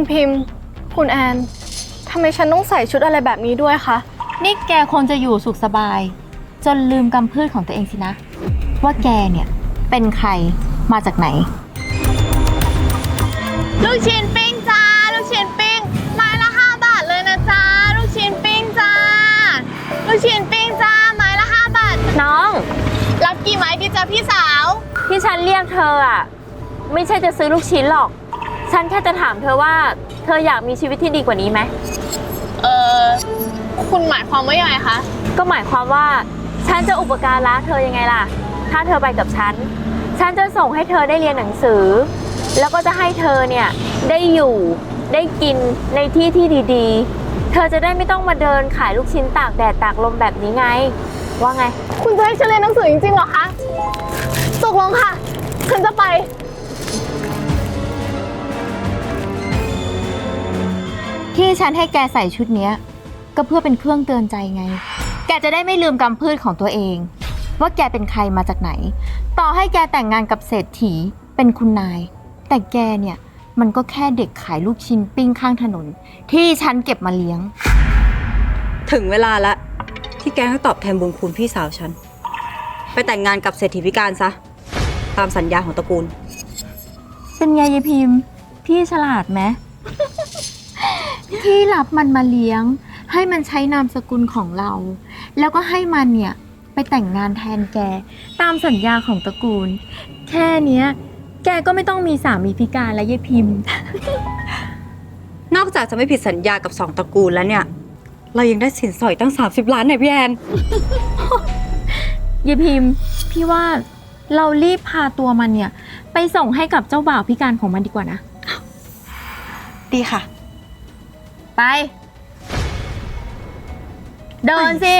คุณพิมพ์ คุณแอนทำไมฉันต้องใส่ชุดอะไรแบบนี้ด้วยคะ นี่แกคงจะอยู่สุขสบาย จนลืมกำพืชของตัวเองสินะ ว่าแกเนี่ย เป็นใครมาจากไหน ลูกชิ้นปิ้งจ้า ลูกชิ้นปิ้งไม้ละห้าบาทเลยนะจ้า ลูกชิ้นปิ้งจ้า ลูกชิ้นปิ้งจ้า ไม้ละห้าบาท น้อง รับกี่ไม้ดีจ้าพี่สาว ที่ฉันเรียกเธออะ ไม่ใช่จะซื้อลูกชิ้นหรอก ฉันแค่จะถามเธอว่า เธออยากมีชีวิตที่ดีกว่านี้ไหม เออคุณหมายความว่ายังไงคะ ก็หมายความว่า ฉันจะอุปการะเธอยังไงล่ะ ถ้าเธอไปกับฉัน ฉันจะส่งให้เธอได้เรียนหนังสือ แล้วก็จะให้เธอเนี่ยได้อยู่ได้กินในที่ที่ดีๆ เธอจะได้ไม่ต้องมาเดินขายลูกชิ้นตากแดดตากลมแบบนี้ไง ว่าไง คุณจะให้ฉันเรียนหนังสือจริงๆเหรอคะ ตกลงค่ะ ฉันจะไป ที่ฉันให้แกใส่ชุดเนี้ย ก็เพื่อเป็นเครื่องเตือนใจไง แกจะได้ไม่ลืมกำพืชของตัวเอง ว่าแกเป็นใครมาจากไหน ต่อให้แกแต่งงานกับเศรษฐีเป็นคุณนาย แต่แกเนี่ยมันก็แค่เด็กขายลูกชิ้นปิ้งข้างถนน ที่ฉันเก็บมาเลี้ยง ถึงเวลาละ ที่แกต้องตอบแทนบุญคุณพี่สาวฉัน ไปแต่งงานกับเศรษฐีพิการซะ ตามสัญญาของตระกูล เป็นไงยายพิมพ์ พี่ฉลาดไหม พี่รับมันมาเลี้ยง ให้มันใช้นามสกุลของเรา แล้วก็ให้มันเนี่ยไปแต่งงานแทนแก ตามสัญญาของตระกูล แค่เนี้ย แกก็ไม่ต้องมีสามีพิการและยายพิมพ์ นอกจากจะไม่ผิดสัญญากับสองตระกูลแล้วเนี่ย เรายังได้สินสอยตั้ง 30 ล้านเนี่ยพี่แอน ยายพิมพ์ พี่ว่าเรารีบพาตัวมันเนี่ย ไปส่งให้กับเจ้าบ่าวพิการของมันดีกว่านะ ดีค่ะ ไป เดินสิ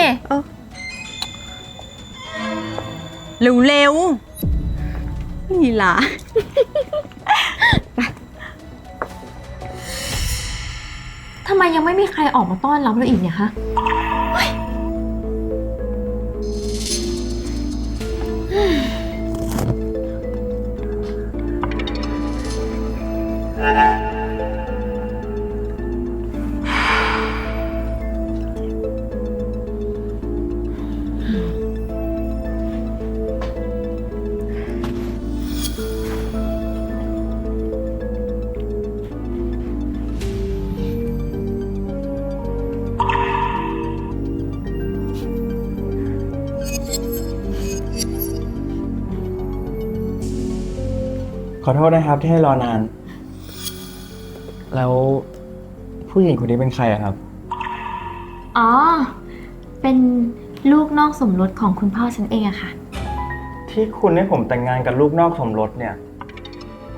เร็วๆนี่ล่ะ ทำไมยังไม่มีใครออกมาต้อนรับเราอีกเนี่ยฮะข อโทษนะครับที่ให้รอนาน แล้วผู้หญิงคนนี้เป็นใครอะครับ อ๋อ เป็นลูกนอกสมรสของคุณพ่อฉันเองอะค่ะ ที่คุณให้ผมแต่งงานกับลูกนอกสมรสเนี่ย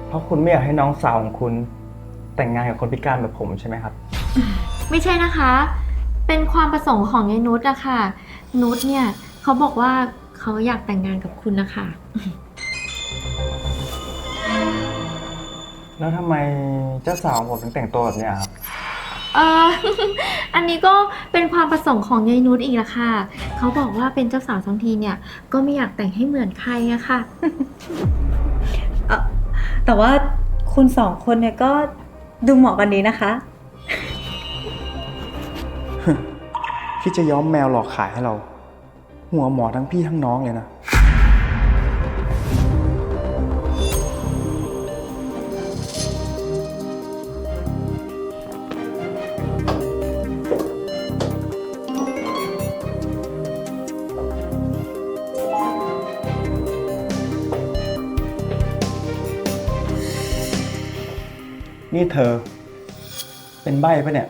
เพราะคุณไม่อยากให้น้องสาวของคุณแต่งงานกับคนพิการแบบผมใช่ไหมครับ ไม่ใช่นะคะ เป็นความประสงค์ของยายนุชอะค่ะ นุชเนี่ยเขาบอกว่าเขาอยากแต่งงานกับคุณนะคะ แล้วทำไมเจ้าสาวของผมถึงแต่งตัวแบบเนี้ยครับ เออ อันนี้ก็เป็นความประสงค์ของยายนุชอีกละค่ะ เขาบอกว่าเป็นเจ้าสาวทั้งทีเนี่ย ก็ไม่อยากแต่งให้เหมือนใครอะค่ะแต่ว่าคุณสองคนเนี่ยก็ดูเหมาะกันดีนะคะ คิดจะย้อมแมวหลอกขายให้เรา หัวหมอทั้งพี่ทั้งน้องเลยนะ นี่เธอ เป็นใบ้ปะเนี่ย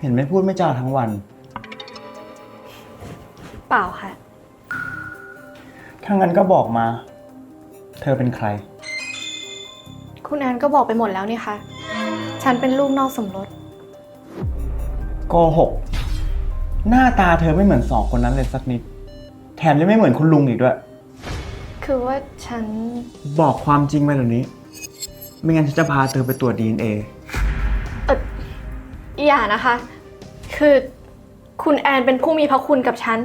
เห็นไม่พูดไม่จาทั้งวัน เปล่าค่ะ ถ้างั้นก็บอกมา เธอเป็นใคร คุณแอนก็บอกไปหมดแล้วนี่คะฉันเป็นลูกนอกสมรส โกหก หน้าตาเธอไม่เหมือนสองคนนั้นเลยสักนิด แถมยังไม่เหมือนคุณลุงอีกด้วย คือว่าฉัน บอกความจริงมาเดี๋ยวนี้ ไม่งั้นฉันจะพาเธอไปตรวจ DNA เอออย่านะคะ คือคุณแอนเป็นผู้มีพระคุณกับฉัน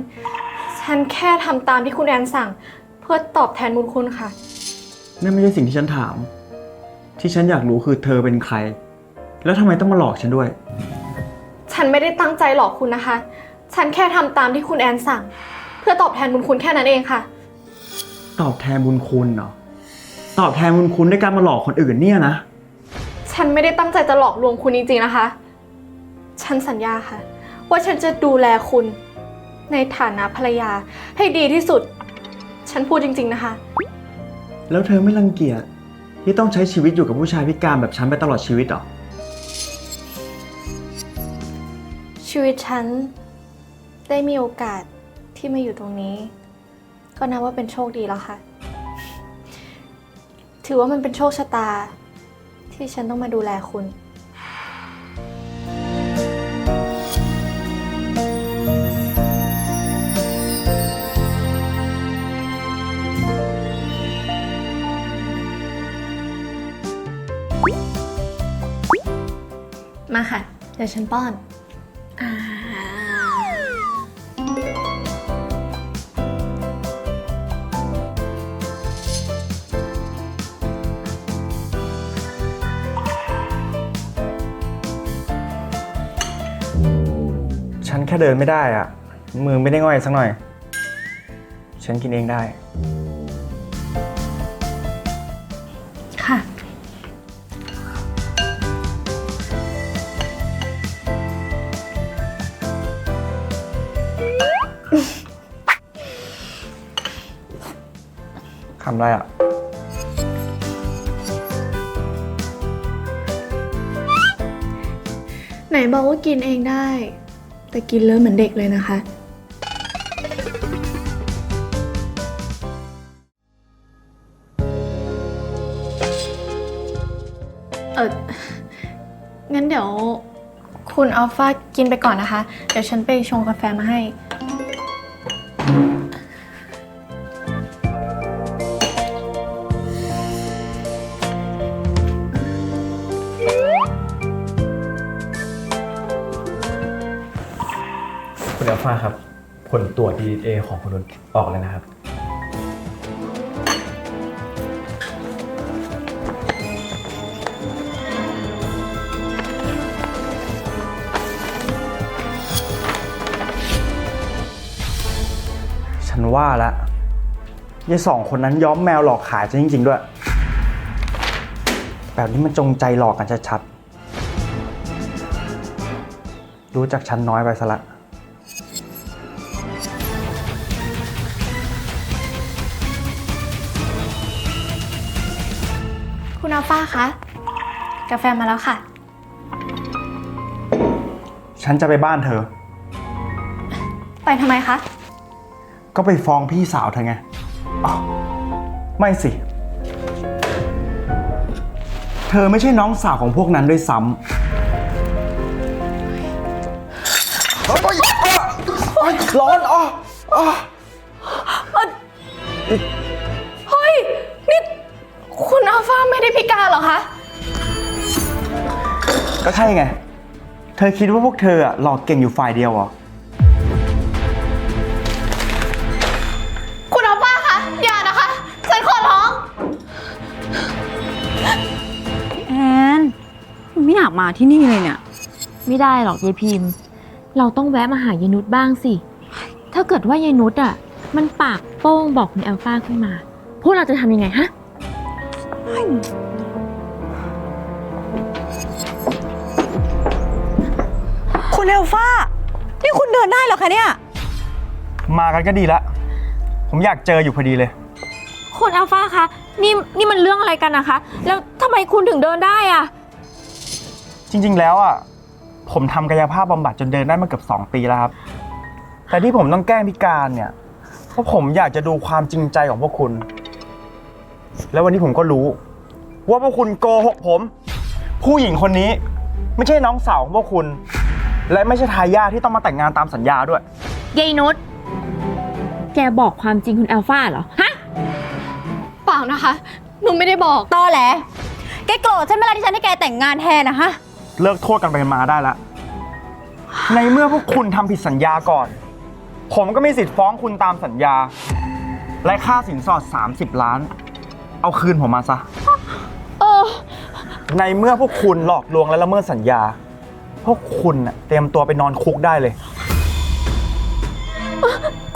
ฉันแค่ทำตามที่คุณแอนสั่ง เพื่อตอบแทนบุญคุณค่ะ นั่นไม่ใช่สิ่งที่ฉันถาม ที่ฉันอยากรู้คือเธอเป็นใคร แล้วทำไมต้องมาหลอกฉันด้วย ฉันไม่ได้ตั้งใจหลอกคุณนะคะ ฉันแค่ทำตามที่คุณแอนสั่ง เพื่อตอบแทนบุญคุณแค่นั้นเองค่ะ ตอบแทนบุญคุณเหรอ ตอบแทนบุญคุณด้วยการมาหลอกคนอื่นเนี่ยนะ ฉันไม่ได้ตั้งใจจะหลอกลวงคุณจริงๆนะคะ ฉันสัญญาค่ะ ว่าฉันจะดูแลคุณ ในฐานะภรรยาให้ดีที่สุด ฉันพูดจริง ๆนะคะ แล้วเธอไม่รังเกียจที่ต้องใช้ชีวิตอยู่กับผู้ชายพิการแบบฉันไปตลอดชีวิตเหรอ ชีวิตฉันได้มีโอกาสที่มาอยู่ตรงนี้ ก็นับว่าเป็นโชคดีแล้วค่ะ ถือว่ามันเป็นโชคชะตา ที่ฉันต้องมาดูแลคุณ มาค่ะ เดี๋ยวฉันป้อน ฉันแค่เดินไม่ได้อะมือไม่ได้ง่อยสักหน่อย ฉันกินเองได้ ค่ะ คำไรอะ ไหนบอกว่ากินเองได้ แต่กินเลอะเหมือนเด็กเลยนะคะ เอองั้นเดี๋ยวคุณอัลฟากินไปก่อนนะคะ เดี๋ยวฉันไปชงกาแฟมาให้ ฟ้าครับ ผลตรวจ DNA ของคุณนุชออกแล้วนะครับ ฉันว่าล้วยายสองคนนั้นย้อมแมวหลอกขายฉันจริง ๆ ด้วย แบบนี้มันจงใจหลอกกันชัดๆรู้จักฉันน้อยไปซะละ คุณอัลฟาคะ กาแฟมาแล้วค่ะ ฉันจะไปบ้านเธอ ไปทำไมคะ ก็ไปฟ้องพี่สาวเธอไงอ้าวไม่สิ เธอไม่ใช่น้องสาวของพวกนั้นด้วยซ้ำเฮ้ยอ้าวโอ๊ยร้อนอ๋อ ก็ใช่ไง เธอคิดว่าพวกเธออะหลอกเก่งอยู่ฝ่ายเดียวเหรอ คุณอัลฟาคะ อย่านะคะ ฉันขอร้อง แอนไม่อยากมาที่นี่เลยเนี่ย ไม่ได้หรอกยายพิมพ์ เราต้องแวะมาหายายนุชบ้างสิ ถ้าเกิดว่ายายนุชอะ มันปากโป้งบอกคุณแอลฟาขึ้นมา พวกเราจะทำยังไงฮะ คุณเอลฟ้า นี่คุณเดินได้เหรอคะเนี่ย มากันก็ดีละ ผมอยากเจออยู่พอดีเลย คุณแอลฟาคะนี่นี่มันเรื่องอะไรกันนะคะ แล้วทำไมคุณถึงเดินได้อะจริง ๆ แล้วอะ ผมทำกายภาพบำบัดจนเดินได้มาเกือบ2 ปีแล้วครับ แต่ที่ผมต้องแกล้งพิการเนี่ย เพราะผมอยากจะดูความจริงใจของพวกคุณ แล้ววันนี้ผมก็รู้ ว่าพวกคุณโกหกผม ผู้หญิงคนนี้ ไม่ใช่น้องสาวของพวกคุณ และไม่ใช่ทายาทที่ต้องมาแต่งงานตามสัญญาด้วย ยายนุชแกบอกความจริงคุณแอลฟาเหรอ ฮะ เปล่านะคะ หนูไม่ได้บอก ตอแหล แกโกรธฉันเวลาที่ฉันให้แกแต่งงานแทนนะฮะ เลิกโทษกันไปกันมาได้ละในเมื่อพวกคุณทำผิดสัญญาก่อน ผมก็มีสิทธิ์ฟ้องคุณตามสัญญา และค่าสินสอด 30 ล้าน เอาคืนผมมาซะ เออ ในเมื่อพวกคุณหลอกลวงและละเมิดสัญญา พวกคุณน่ะเตรียมตัวไปนอนคุกได้เลย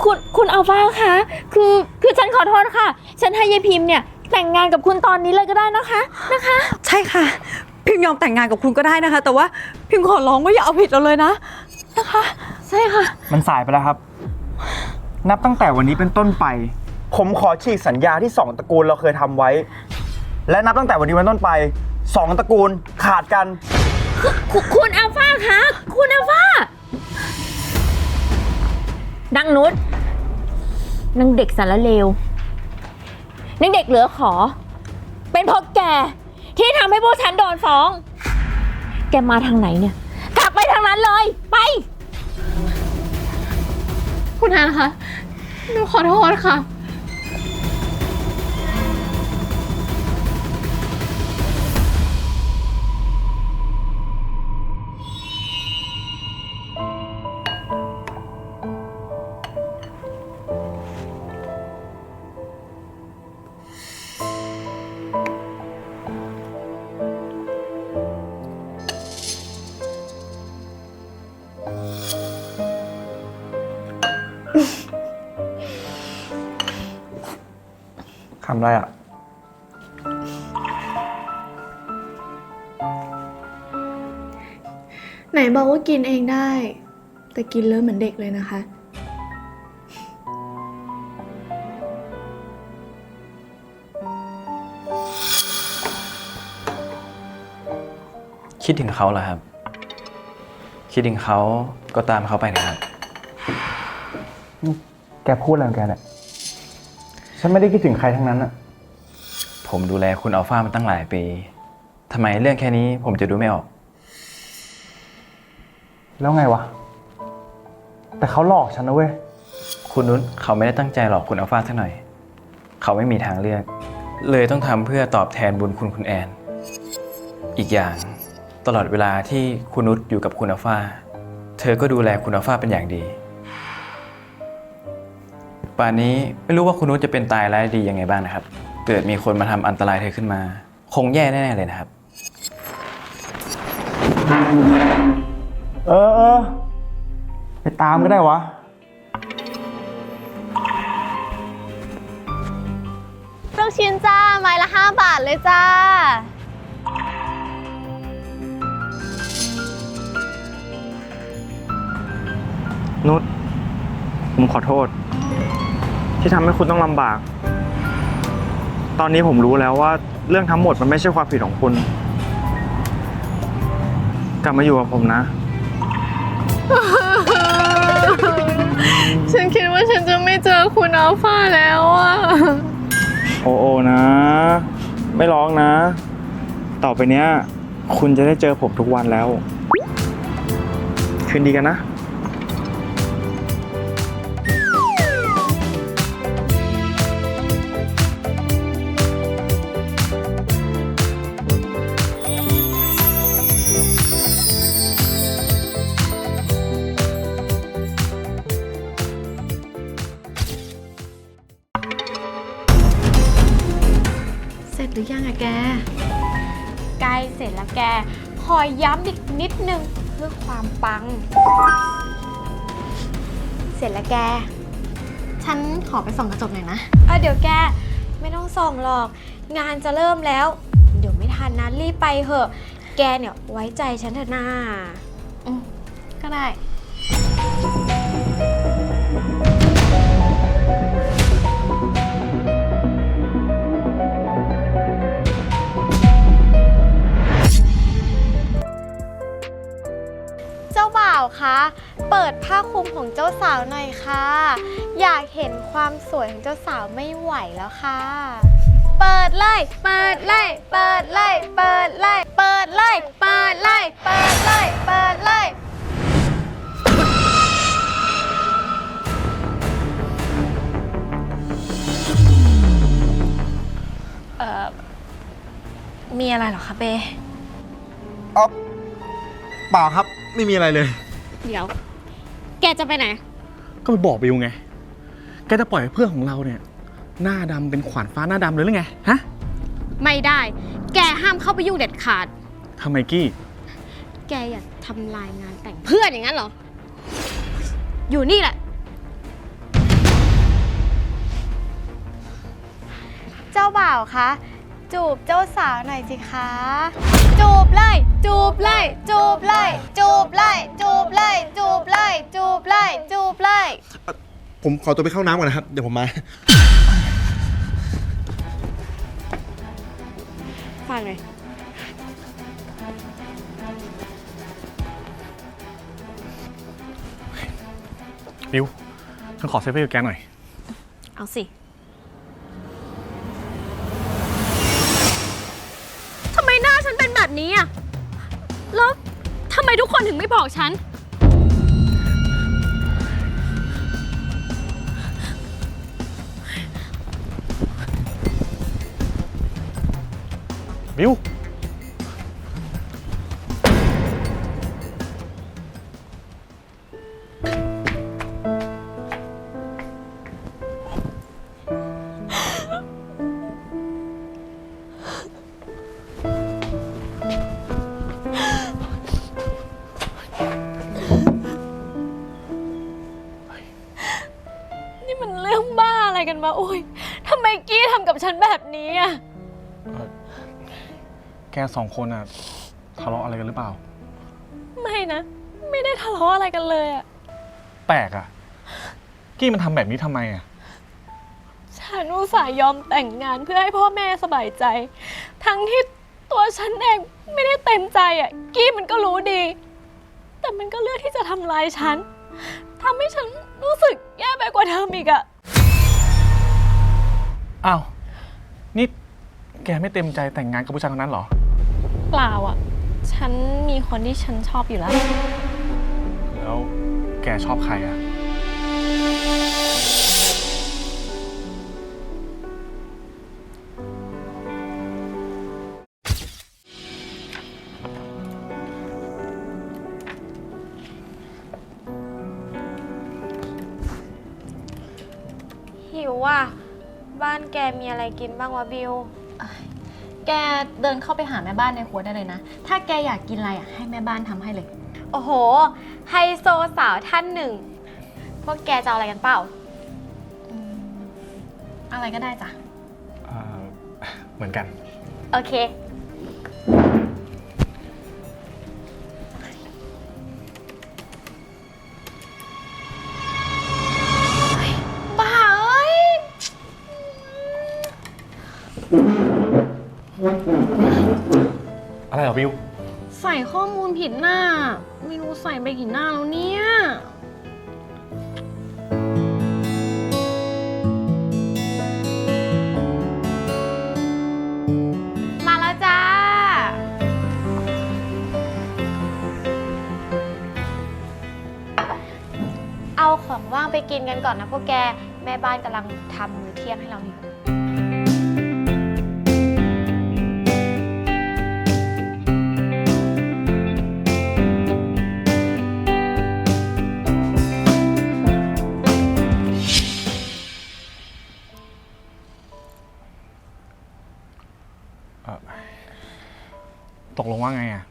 คุณคุณอัลฟาคะคือคือฉันขอโทษค่ะ ฉันให้ยายพิมพ์เนี่ยแต่งงานกับคุณตอนนี้เลยก็ได้นะคะนะคะ ใช่ค่ะ พิมยอมแต่งงานกับคุณก็ได้นะคะ แต่ว่าพิมขอร้องว่าอย่าเอาผิดเราเลยนะนะคะ ใช่ค่ะ มันสายไปแล้วครับ นับตั้งแต่วันนี้เป็นต้นไป ผมขอฉีกสัญญาที่สองตระกูลเราเคยทำไว้ และนับตั้งแต่วันนี้เป็นต้นไปสองตระกูลขาดกัน คุณคุณอัลฟาคะคุณอัลฟาดังนุชนางเด็กสารเลวนางเด็กเหลือขอ เป็นเพราะแก ที่ทำให้พวกฉันโดนฟ้อง แกมาทางไหนเนี่ย กลับไปทางนั้นเลย ไป คุณอาคะ หนูขอโทษค่ะ คำไรอะ ไหนบอกว่ากินเองได้ แต่กินเลอะเหมือนเด็กเลยนะคะ คิดถึงเขาเหรอครับ คิดถึงเขาก็ตามเขาไปนะครับ แกพูดอะไรของแกเนี่ย ฉันไม่ได้คิดถึงใครทั้งนั้นอะผมดูแลคุณอัลฟามาตั้งหลายปีทำไมเรื่องแค่นี้ผมจะดูไม่ออก แล้วไงวะ แต่เขาหลอกฉันนะเว้ย คุณนุชเขาไม่ได้ตั้งใจหลอกคุณอัลฟาสักหน่อย เขาไม่มีทางเลือก เลยต้องทำเพื่อตอบแทนบุญคุณคุณแอน อีกอย่างตลอดเวลาที่คุณนุชอยู่กับคุณอัลฟาเธอก็ดูแลคุณอัลฟาเป็นอย่างดี ป่านนี้ไม่รู้ว่าคุณนุชจะเป็นตายร้ายดียังไงบ้างนะครับ เกิดมีคนมาทำอันตรายเธอขึ้นมา คงแย่แน่ๆเลยนะครับ เออเออไปตามก็ได้วะ ลูกชิ้นจ้า ไม้ละ 5 บาทเลยจ้า นุชผมขอโทษ ที่ทำให้คุณต้องลำบาก ตอนนี้ผมรู้แล้วว่าเรื่องทั้งหมดมันไม่ใช่ความผิดของคุณ กลับมาอยู่กับผมนะ ฉันคิดว่าฉันจะไม่เจอคุณอัลฟาแล้วอะโอโอนะ ไม่ร้องนะ ต่อไปเนี้ย คุณจะได้เจอผมทุกวันแล้ว คืนดีกันนะ ขอย้ำอีกนิดนึงเพื่อความปัง เสร็จแล้วแก ฉันขอไปส่องกระจกหน่อยนะเออเดี๋ยวแก ไม่ต้องส่องหรอก งานจะเริ่มแล้ว เดี๋ยวไม่ทันนะรีบไปเถอะ แกเนี่ยไว้ใจฉันเถอะนา ก็ได้าสาวหน่อยค่ะ อยากเห็นความสวยของเจ้าสาวไม่ไหวแล้วค่ะ เปิดเลย เปิดเลย เปิดเลย เปิดเลย เปิดเลย เปิดเลย เปิดเลย เปิดเลยมีอะไรเหรอคะเบอ๊อฟเปล่าครับไม่มีอะไรเลย เดี๋ยว แกจะไปไหน ก็ไปบอกบิวไง แกจะปล่อยให้เพื่อนของเราเนี่ย หน้าดำเป็นขวานฟ้าหน้าดำเลยหรือไง ฮะไม่ได้ แกห้ามเข้าไปยุ่งเด็ดขาด ทำไมกี้ แกอยากทำลายงานแต่งเพื่อนอย่างนั้นเหรอ อยู่นี่แหละ เจ้าบ่าวคะ จูบเจ้าสาวหน่อยสิคะ จูบเลย จูบเลย จูบเลย จูบเลย จูบเลย จูบเลย จูบเลย จูบเลย ผมขอตัวไปเข้าน้ำก่อนนะครับ เดี๋ยวผมมา ฟังเลยบิวฉันขอเซฟเฟอร์กับแกหน่อย เอาสิ ทำไมทุกคนถึงไม่บอกฉัน บิว ฉันแบบนี้อะ แกสองคนอะทะเลาะอะไรกันหรือเปล่า ไม่นะ ไม่ได้ทะเลาะอะไรกันเลยอะ แปลกอะ กี้มันทำแบบนี้ทำไมอะ ฉันอุตส่าห์ยอมแต่งงานเพื่อให้พ่อแม่สบายใจ ทั้งที่ตัวฉันเองไม่ได้เต็มใจอะ กี้มันก็รู้ดี แต่มันก็เลือกที่จะทำลายฉันทำให้ฉันรู้สึกแย่ไปกว่าเดิมอีกอะ อ้าว นี่แกไม่เต็มใจแต่งงานกับผู้ชายคนนั้นเหรอ เปล่าอะ ฉันมีคนที่ฉันชอบอยู่แล้ว แล้วแกชอบใครอะ กมีอะไรกินบ้างวะบิว แกเดินเข้าไปหาแม่บ้านในครัวได้เลยนะ ถ้าแกอยากกินอะไรอะให้แม่บ้านทำให้เลย โอ้โห ไฮโซสาวท่านหนึ่ง พวกแกจะเอาอะไรกันเปล่าอะไรก็ได้จ้ะ เอ่อ เหมือนกัน โอเค บิว ใส่ข้อมูลผิดหน้า ไม่รู้ใส่ไปกี่หน้าแล้วเนี่ย มาแล้วจ้า เอาของว่างไปกินกันก่อนนะพวกแก แม่บ้านกำลังทำมื้อเที่ยงให้เราอยู่ กลงว่าไงอะ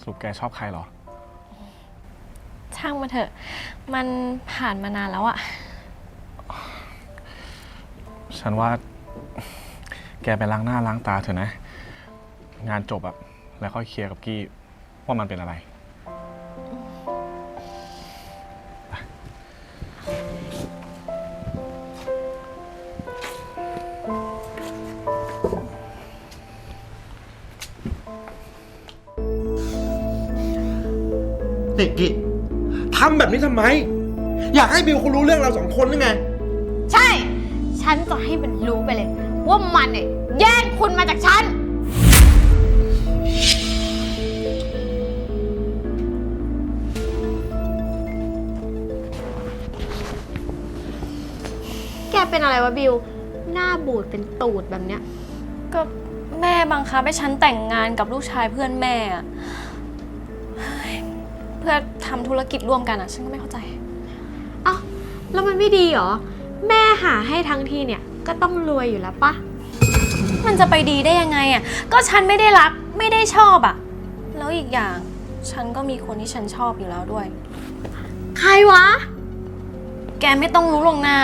สรุปแกชอบใครเหรอ ช่างมาเถอะ มันผ่านมานานแล้วอะฉันว่า แกไปล้างหน้าล้างตาเถอะนะ งานจบอะแล้วค่อยเคลียร์กับกี้ว่ามันเป็นอะไร ทำแบบนี้ทำไม อยากให้บิวเขารู้เรื่องเราสองคนหรือไง ใช่ ฉันจะให้มันรู้ไปเลย ว่ามันเนี่ยแย่งคุณมาจากฉัน แกเป็นอะไรวะบิว หน้าบูดเป็นตูดแบบเนี้ย ก็แม่บังคับให้ฉันแต่งงานกับลูกชายเพื่อนแม่อะเฮ้ยเพื่อ ทำธุรกิจร่วมกันอะฉันก็ไม่เข้าใจ เอ้าแล้วมันไม่ดีเหรอ แม่หาให้ทั้งทีเนี่ยก็ต้องรวยอยู่แล้วปะมันจะไปดีได้ยังไงอะก็ฉันไม่ได้รักไม่ได้ชอบอะแล้วอีกอย่างฉันก็มีคนที่ฉันชอบอยู่แล้วด้วย ใครวะ แกไม่ต้องรู้ลวงหน้า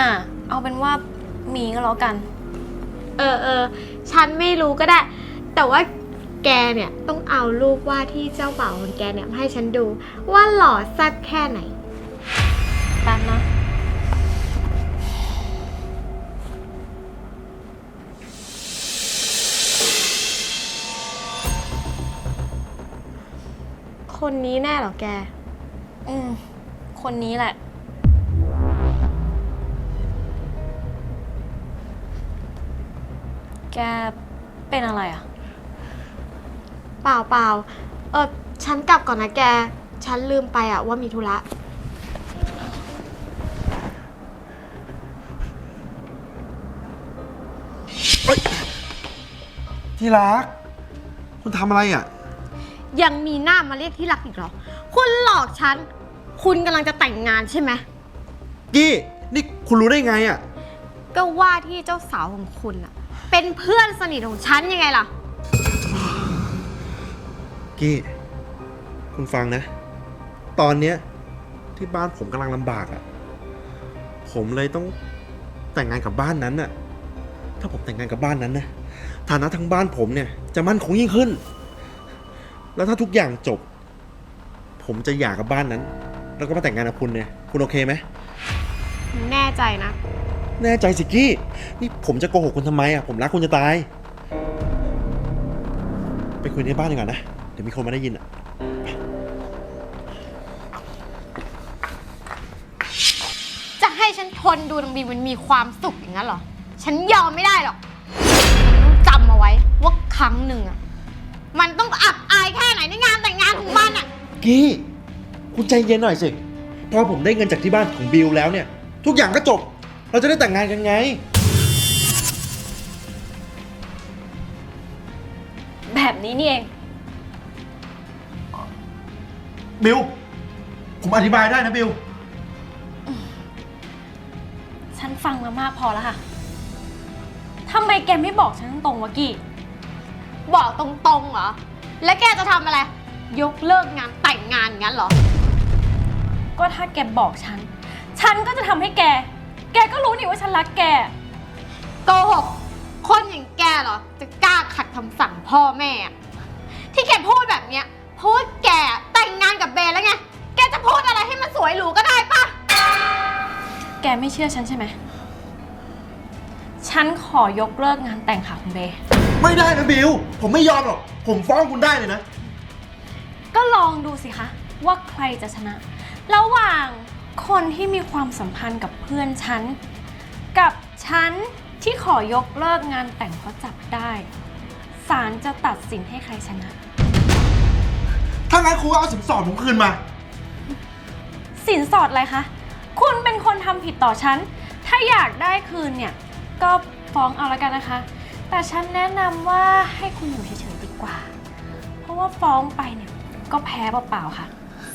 เอาเป็นว่ามีก็แล้วกัน เออเออฉันไม่รู้ก็ได้ แต่ว่า แกเนี่ยต้องเอารูปว่าที่เจ้าบ่าวของแกเนี่ยมาให้ฉันดู ว่าหล่อแซ่บแค่ไหนแป๊บนะ คนนี้แน่เหรอแก อืม คนนี้แหละ แกเป็นอะไรอะ เปล่าเปล่าเออฉันกลับก่อนนะแก ฉันลืมไปอะว่ามีธุระ ที่รัก คุณทำอะไรอะ ยังมีหน้ามาเรียกที่รักอีกเหรอ คุณหลอกฉัน คุณกำลังจะแต่งงานใช่ไหม กี้นี่คุณรู้ได้ไงอะ ก็ว่าที่เจ้าสาวของคุณอะเป็นเพื่อนสนิทของฉันยังไงล่ะ กี้ คุณฟังนะ ตอนเนี้ยที่บ้านผมกำลังลำบากอะ่ะ ผมเลยต้องแต่งงานกับบ้านนั้นน่ะ ถ้าผมแต่งงานกับบ้านนั้นนะ ฐานะทั้งบ้านผมเนี่ย จะมั่นคงยิ่งขึ้น แล้วถ้าทุกอย่างจบ ผมจะหย่ากับบ้านนั้น แล้วก็มาแต่งงานกับคุณเนี่ย คุณโอเคไหม แน่ใจนะ แน่ใจสิกี้ นี่ผมจะโกหกคุณทำไมอะ ผมรักคุณจะตาย ไปคุยในบ้านดีกว่านะเดี๋ยวมีคนมาได้ยินอะ จะให้ฉันทนดูนางบีมันมีความสุขอย่างนั้นเหรอ ฉันยอมไม่ได้หรอกต้องจำเอาไว้ว่าครั้งหนึ่งอะมันต้องอับอายแค่ไหนในงานแต่งงานของมันอะกี้ คุณใจเย็นหน่อยสิ พอผมได้เงินจากที่บ้านของบิลแล้วเนี่ย ทุกอย่างก็จบ เราจะได้แต่งงานกันไง แบบนี้นี่เอง บิลผมอธิบายได้นะบิลฉันฟังมามากพอแล้วค่ะ ทำไมแกไม่บอกฉันตรงๆวะกี้ บอกตรงๆเหรอ แล้วแกจะทำอะไร ยกเลิกงานแต่งงานงั้นเหรอ ก็ถ้าแกบอกฉัน ฉันก็จะทำให้แก แกก็รู้นี่ว่าฉันรักแก โกหก คนอย่างแกเหรอ จะกล้าขัดคำสั่งพ่อแม่อะที่แกพูดแบบเนี้ย เพราะว่าแกแต่งงานกับเบนแล้วไง แกจะพูดอะไรให้มันสวยหรูก็ได้ปะแกไม่เชื่อฉันใช่ไหม ฉันขอยกเลิกงานแต่งค่ะคุณเบย์ไม่ได้นะบิลผมไม่ยอมหรอก ผมฟ้องคุณได้เลยนะ ก็ลองดูสิคะ ว่าใครจะชนะ ระหว่างคนที่มีความสัมพันธ์กับเพื่อนฉัน กับฉันที่ขอยกเลิกงานแต่งเพราะจับได้ ศาลจะตัดสินให้ใครชนะ ถ้างั้นคุณก็เอาสินสอดผมคืนมา สินสอดอะไรคะ คุณเป็นคนทำผิดต่อฉัน ถ้าอยากได้คืนเนี่ย ก็ฟ้องเอาละกันนะคะ แต่ฉันแนะนำว่าให้คุณอยู่เฉยๆดีกว่า เพราะว่าฟ้องไปเนี่ย ก็แพ้เปล่าๆค่ะ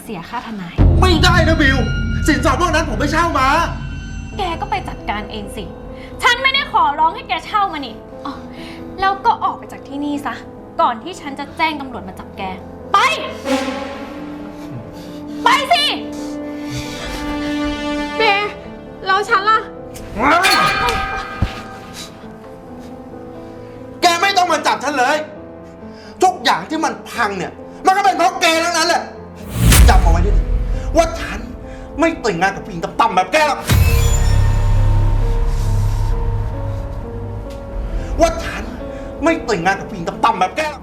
เสียค่าทนาย ไม่ได้นะบิลสินสอดพวกนั้นผมไม่เช่ามา แกก็ไปจัดการเองสิ ฉันไม่ได้ขอร้องให้แกเช่ามานี่อ๋อแล้วก็ออกไปจากที่นี่ซะ ก่อนที่ฉันจะแจ้งตำรวจมาจับแก ไป ไปสิ เบแล้วฉันล่ะ แกไม่ต้องมาจับฉันเลย ทุกอย่างที่มันพังเนี่ย มันก็เป็นเพราะแกทั้งนั้นแหละจำเอาไว้ด้วยนะว่าฉันไม่แต่งงานกับผู้หญิงต่ำๆแบบแกหรอกว่าฉันไม่แต่งงานกับผู้หญิงต่ำๆแบบแกหรอก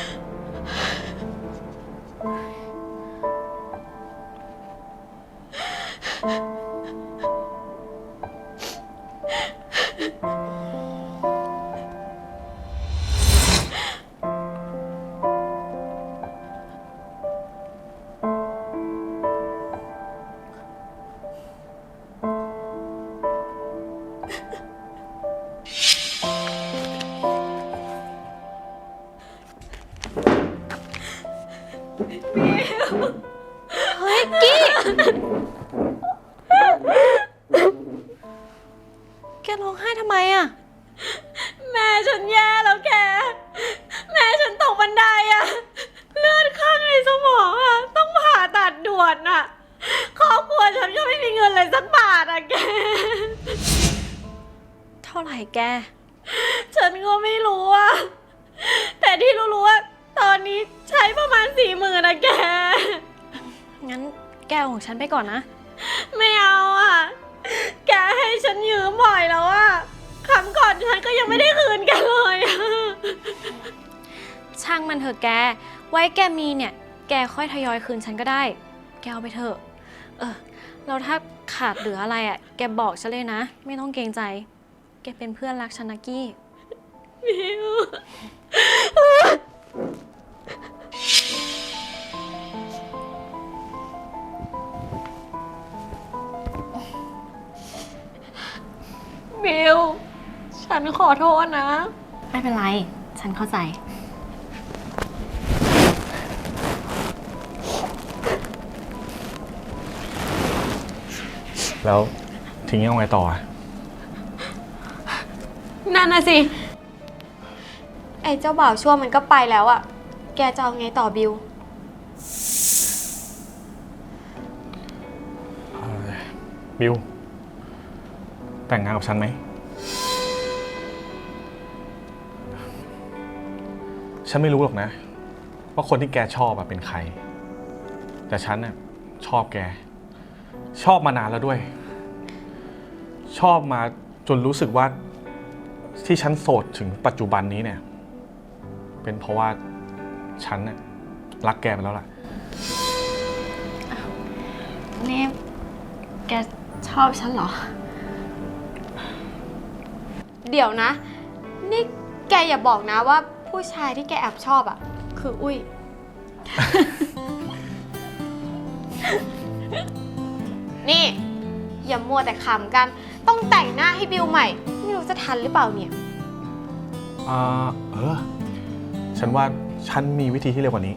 เฮ้ยกี้ แกร้องไห้ทำไมอะ แม่ฉันแย่แล้วแก แม่ฉันตกบันไดอะเลือดข้างในสมองอะต้องผ่าตัดด่วนอะครอบครัวฉันก็ไม่มีเงินเลยสักบาทอะแก เท่าไหร่แก ฉันก็ไม่รู้อะแต่ที่รู้ๆว่าตอนนี้ ใช้ประมาณสี่หมื่นอะแก งั้นแกเอาของฉันไปก่อนนะ ไม่เอาอะแกให้ฉันยืมบ่อยแล้วอะครั้งก่อนฉันก็ยังไม่ได้คืนแกเลยอะช่างมันเถอะแก ไว้แกมีเนี่ย แกค่อยทยอยคืนฉันก็ได้ แกเอาไปเถอะ เออแล้วถ้าขาดเหลืออะไรอะ่ะ แกบอกฉันเลยนะ ไม่ต้องเกรงใจ แกเป็นเพื่อนรักฉันนะกี้ บิว บิวฉันขอโทษนะ ไม่เป็นไร ฉันเข้าใจ แล้วทีนี้เอาไงต่ออะนั่นน่ะสิ ไอ้เจ้าบ่าวชั่วมันก็ไปแล้วอะแกจะเอาไงต่อบิวบิว แต่งงานกับฉันไหม ฉันไม่รู้หรอกนะ ว่าคนที่แกชอบอะเป็นใคร แต่ฉันน่ะชอบแก ชอบมานานแล้วด้วย ชอบมาจนรู้สึกว่าที่ฉันโสดถึงปัจจุบันนี้เนี่ย เป็นเพราะว่าฉันน่ะรักแกไปแล้วล่ะ นี่แกชอบฉันเหรอ เดี๋ยวนะ นี่แกอย่าบอกนะว่า ผู้ชายที่แกแอบชอบอะ คืออุ้ย นี่ อย่ามัวแต่ขำกัน ต้องแต่งหน้าให้บิวใหม่ ไม่รู้จะทันหรือเปล่าเนี่ย อ่าเออ ฉันว่าฉันมีวิธีที่เร็วกว่านี้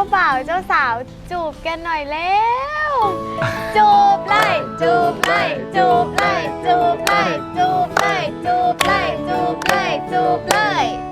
จ้าบ่าวเจ้าสาวจูบกันหน่อยแล้วจูบไล่จูบไล่จูบไล่จูบไล่จูบไล่จูบไล่จูบไล่จูบไล่